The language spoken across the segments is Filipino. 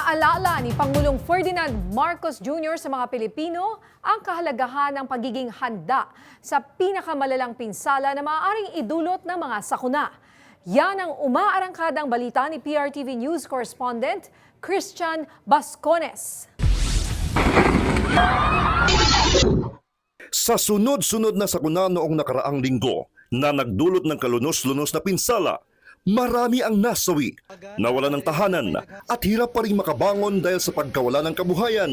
Ipinaalala ni Pangulong Ferdinand Marcos Jr. sa mga Pilipino ang kahalagahan ng pagiging handa sa pinakamalalang pinsala na maaaring idulot ng mga sakuna. Yan ang umaarangkadang balita ni PRTV News correspondent Christian Bascones. Sa sunod-sunod na sakuna noong nakaraang linggo na nagdulot ng kalunos-lunos na pinsala, marami ang nasawi, nawala ng tahanan at hirap pa rin makabangon dahil sa pagkawala ng kabuhayan.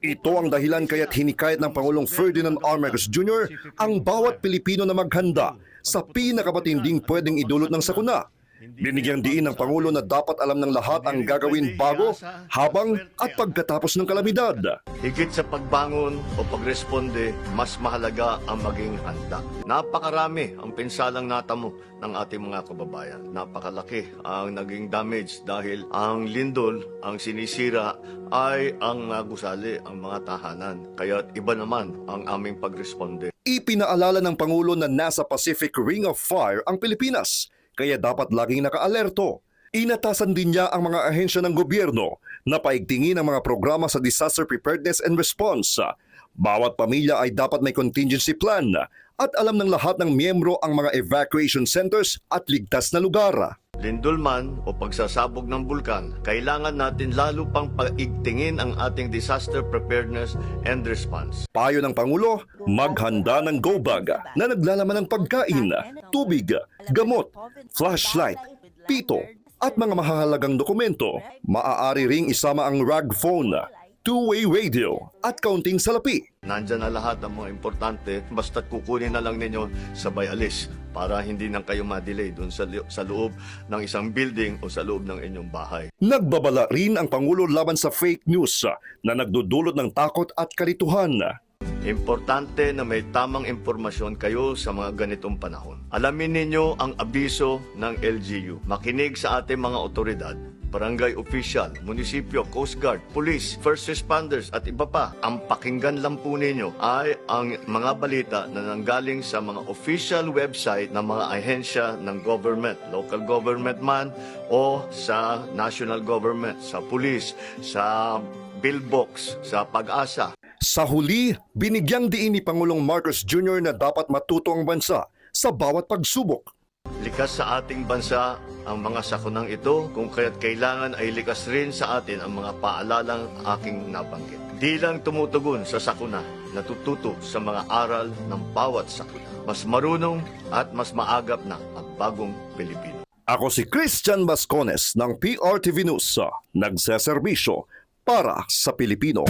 Ito ang dahilan kaya't hinikayat ng Pangulong Ferdinand R. Marcos Jr. ang bawat Pilipino na maghanda sa pinakamatinding pwedeng idulot ng sakuna. Binigyang diin ng Pangulo na dapat alam ng lahat ang gagawin bago, habang at pagkatapos ng kalamidad. Higit sa pagbangon o pagresponde, mas mahalaga ang maging handa. Napakarami ang pinsalang natamo ng ating mga kababayan. Napakalaki ang naging damage dahil ang lindol, ang sinisira ay ang nagusali ang mga tahanan. Kaya iba naman ang aming pagresponde. Ipinaalala ng Pangulo na nasa Pacific Ring of Fire ang Pilipinas, kaya dapat laging nakaalerto. Inatasan din niya ang mga ahensya ng gobyerno na paigtingin ang mga programa sa disaster preparedness and response. Bawat pamilya ay dapat may contingency plan at alam ng lahat ng miyembro ang mga evacuation centers at ligtas na lugar. Lindol man o pagsasabog ng bulkan, kailangan natin lalo pang paigtingin ang ating disaster preparedness and response. Payo ng Pangulo, maghanda ng go bag na naglalaman ng pagkain, tubig, gamot, flashlight, pito, at mga mahalagang dokumento. Maaari ring isama ang rag phone, two-way radio, at kaunting salapi. Nandyan na lahat ang mga importante, basta't kukunin na lang ninyo sabay alis para hindi nang kayo ma-delay doon sa, sa loob ng isang building o sa loob ng inyong bahay. Nagbabala rin ang Pangulo laban sa fake news na nagdudulot ng takot at kalituhan. Importante na may tamang impormasyon kayo sa mga ganitong panahon. Alamin ninyo ang abiso ng LGU. Makinig sa ating mga otoridad, barangay official, munisipyo, coast guard, police, first responders at iba pa. Ang pakinggan lang po ninyo ay ang mga balita na nanggaling sa mga official website ng mga ahensya ng government, local government man o sa national government, sa police, sa billbox, sa pag-asa. Sa huli, binigyang diin ni Pangulong Marcos Jr. na dapat matuto ang bansa sa bawat pagsubok. Likas sa ating bansa ang mga sakunang ito kung kaya't kailangan ay likas rin sa atin ang mga paalalang aking nabanggit. Di lang tumutugon sa sakuna, natututo sa mga aral ng bawat sakuna. Mas marunong at mas maagap na ang bagong Pilipino. Ako si Christian Bascones ng PRTV News, nagseserbisyo para sa Pilipino.